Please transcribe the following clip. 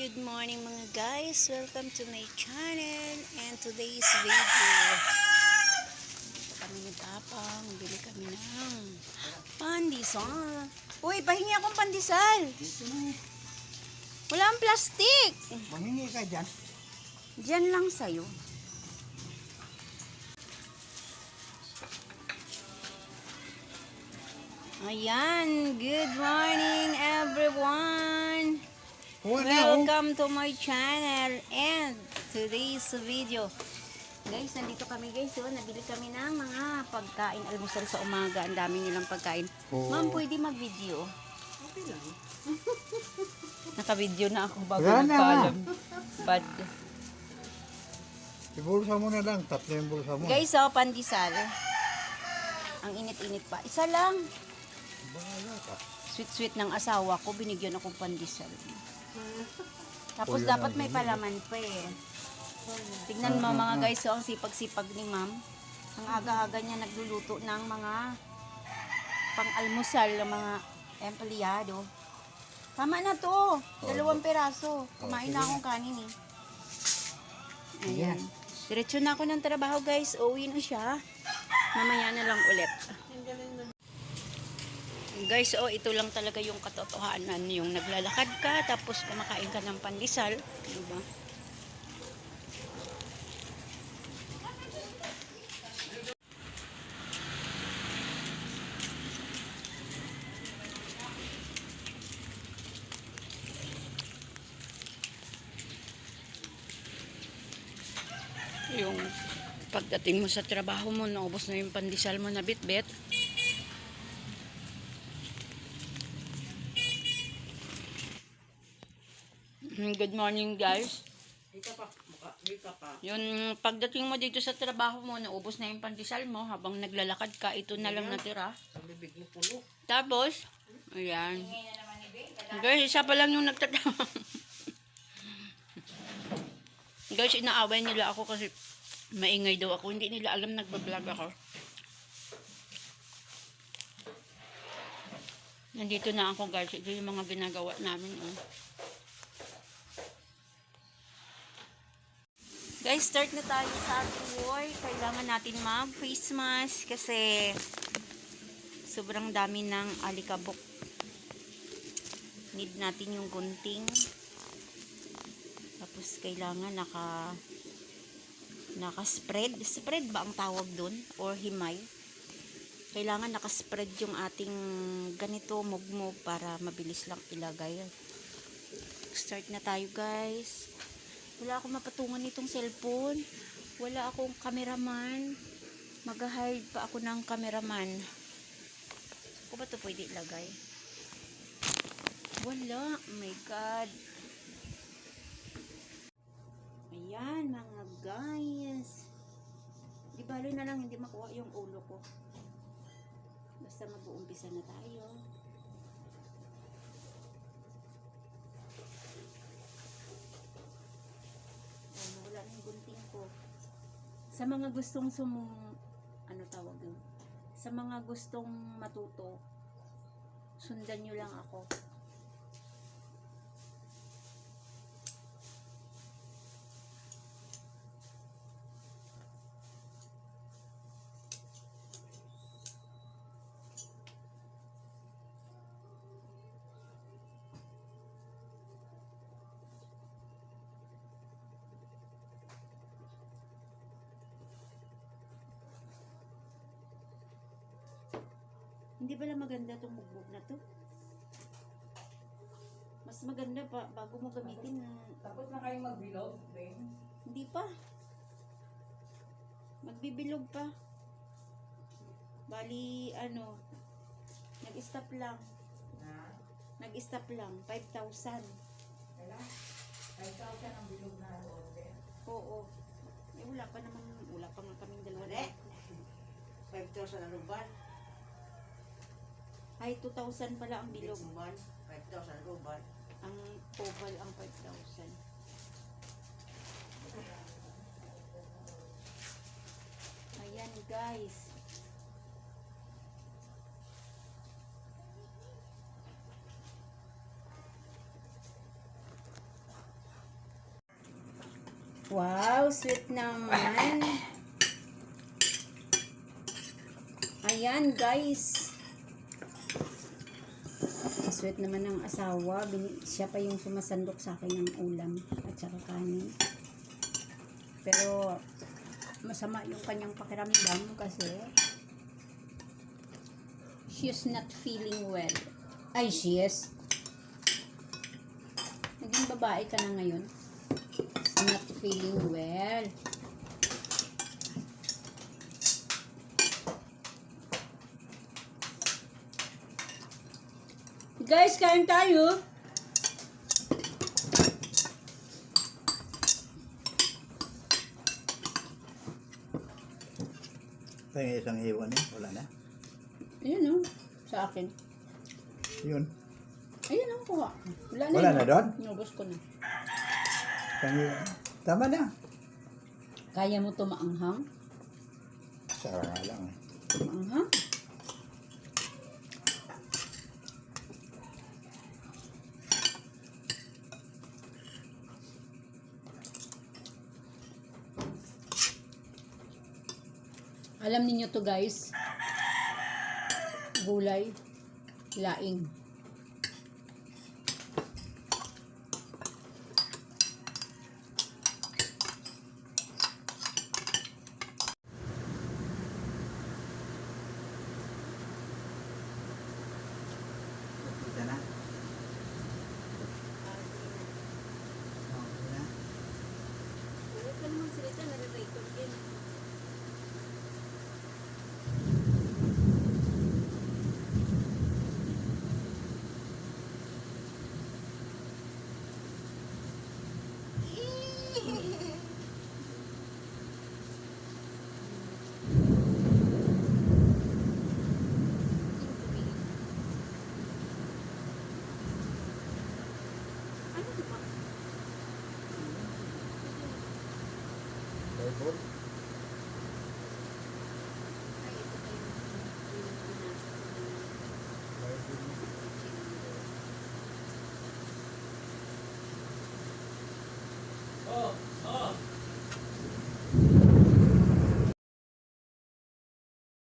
Good morning mga guys. Welcome to my channel and today's video. Ito kami ni Papang. Bili kami ng pandesal. Uy, pahingi akong pandesal. Wala ang plastic. Mahingi ka dyan. Diyan lang sa'yo. Ayan. Good morning everyone. Oh. Welcome to my channel and today's video. Guys, nandito kami guys. So, nabili kami ng mga pagkain, almusal sa umaga. Ang dami nilang pagkain. Oo. Ma'am, pwede mag-video? Okay lang. Naka-video na ako bago Wala na. nagpaalam. Bad. Ibulsa mo na lang. Tatlo yung bulsa mo. Guys, oh, pandesal. Ang init-init pa. Isa lang. Bahala ka. Sweet-sweet ng asawa ko, binigyan akong pandesal. Tapos Kuya dapat na, may ganun. palaman pa eh. Tignan mo mga guys, oh, ang sipag-sipag ni ma'am. Ang aga-aga niya nagluluto ng mga pang-almusal ng mga empleyado. Tama na to. Dalawang peraso. Kumain na akong kanin eh. Ayan. Diretso na ako ng trabaho guys. Uwi na siya. Mamaya na lang ulit. Guys, oh, ito lang talaga yung katotohanan. Yung naglalakad ka, tapos kumakain ka ng pandesal. Diba? Yung pagdating mo sa trabaho mo, naubos na yung pandesal mo na bit-bit. Mm, Good morning guys. Yun, pagdating mo dito sa trabaho mo, naubos na yung pandesal mo, habang naglalakad ka, ito na lang natira. Tapos, ayan. Guys, isa pa lang yung nagtatawa. Guys, inaaway nila ako kasi maingay daw ako. Hindi nila alam nagbablog ako. Nandito na ako guys. Ito yung mga ginagawa namin. Oh. Guys, start na tayo sa ating work. Kailangan natin mag-face mask kasi sobrang dami ng alikabok. Need natin yung gunting. Tapos kailangan naka naka-spread. Spread ba ang tawag doon? Or himay? Kailangan naka-spread yung ating ganito mugmog para mabilis lang ilagay. Start na tayo guys. Wala akong mapatungan nitong cellphone. Wala akong cameraman. Mag-hide pa ako ng cameraman. Ako ba ito pwede ilagay? Wala. Oh my God. Ayan, mga guys. Di bali na lang hindi makuha yung ulo ko. Basta mag-uumpisa na tayo. Ayan, wala na yung gunting ko. Sa mga gustong sumung... Ano tawag yun? Sa mga gustong matuto, sundan nyo lang ako. Hindi pala maganda itong bugbog na to. Mas maganda pa bago mo gamitin na Tapos na kayong magbilog, Ben? hindi pa. Magbibilog pa. Bali ano nag-stop lang. Na? Nag-stop lang 5,000. Kailan? 5,000 ang bilog na order. Oo. Eh wala pa naman wala pa nga kaming dalawa. Wala. 5,000 ang ruban. Ay 2,000 pala ang bilog. Ruban. 5,000 ang ruban. Ang oval ang 5,000. Ayan guys. Wow, sweet naman. Ayan, guys. Sweet naman ng asawa. Siya pa yung sumasandok sa akin ng ulam at saka kanin. Pero, masama yung kanyang pakiramdam kasi she's not feeling well. Ay, she is. Naging babae ka na ngayon. Not feeling well. Guys, kain tayo. Ito yung isang iwan eh. Wala na. Ayun oh, sa akin. Yun. Ayun oh, kuha. Wala na. Wala yun. na doon? Inubos ko na. Isang iwan. Tama na. Kaya mo to maanghang? Sara nga lang eh. Alam niyo to guys. Gulay. Laing.